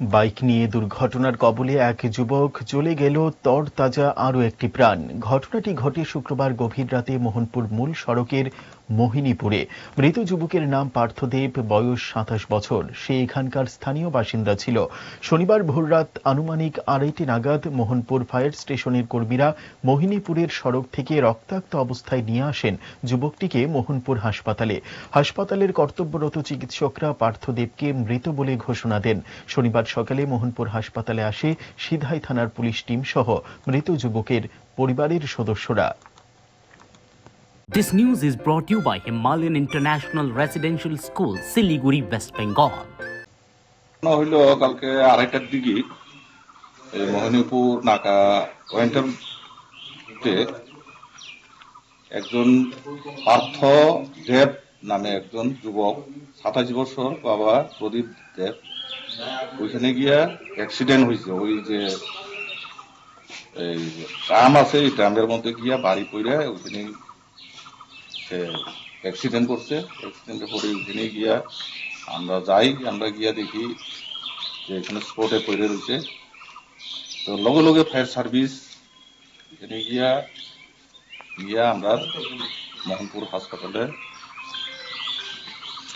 Bike নিয়ে দুর্ঘটনার কবলে এক যুবক চলে গেল, তরতাজা আরও একটি প্রাণ। ঘটনাটি ঘটে শুক্রবার গভীর রাতে মোহনপুর মূল সড়কের মোহিনীপুরে। মৃত যুবকের নাম পার্থদেব, বয়স সাতাশ বছর। সে এখানকার স্থানীয় বাসিন্দা ছিল। শনিবার ভোররাত আনুমানিক আড়াইটি নাগাদ মোহনপুর ফায়ার স্টেশনের কর্মীরা মোহিনীপুরের সড়ক থেকে রক্তাক্ত অবস্থায় নিয়ে আসেন যুবকটিকে মোহনপুর হাসপাতালে। হাসপাতালের কর্তব্যরত চিকিৎসকরা পার্থদেবকে মৃত বলে ঘোষণা দেন। শনিবার সকালে মোহনপুর হাসপাতালে আসে সিধাই থানার পুলিশ টিম সহ মৃত যুবকের পরিবারের সদস্যরা This news is brought to you by Himalayan International Residential School, Siliguri, West Bengal. হইল কালকে আড়াইটার দিকে এই মোহিনীপুর নাকা ওয়েন্টারতে একজন পার্থ দেব নামে একজন যুবক সাতাশ বছর বাবা প্রদীপ দেব ওইখানে গিয়া অ্যাক্সিডেন্ট হয়েছে ওই যে, এই ট্রাম আছে, এই ট্রামের মধ্যে গিয়া বাড়ি পড়ে ওইখানে সে অ্যাক্সিডেন্ট করছে। অ্যাক্সিডেন্টে পরে ওইখানে গিয়া আমরা যাই, আমরা গিয়া দেখি যে এখানে স্পটে পড়ে রয়েছে তো লগে লগে ফায়ার সার্ভিস এখানে গিয়া গিয়া আমরা মোহনপুর হাসপাতালে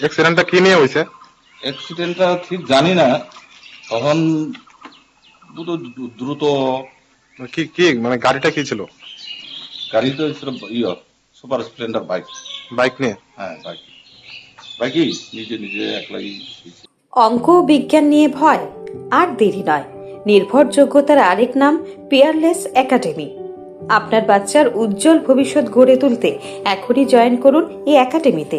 অ্যাক্সিডেন্টটা কি নিয়ে হয়েছে অ্যাক্সিডেন্টটা ঠিক জানি না। তখন দ্রুত দ্রুত কি কি মানে গাড়িটা কি ছিল? গাড়িতে ছিল ইয়ে সুপার স্প্লেন্ডার বাইক। বাইক নিয়ে? হ্যাঁ বাইক। বাইকই নিজে নিজে একলাই অঙ্ক বিজ্ঞান নিয়ে ভয় আর দেরি নয়। নির্ভরযোগ্যতার আরেক নাম পিয়ারলেস একাডেমি আপনার বাচ্চার উজ্জ্বল ভবিষ্যৎ গড়ে তুলতে এখনই জয়েন করুন এই একাডেমিতে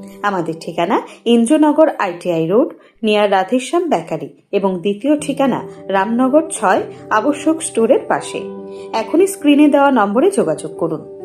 আমাদের ঠিকানা Indranagar ITI road, near Radheshyam bakery এবং দ্বিতীয় ঠিকানা রামনগর ছয় আবশ্যক স্টোরের পাশে। এখনই স্ক্রিনে দেওয়া নম্বরে যোগাযোগ করুন।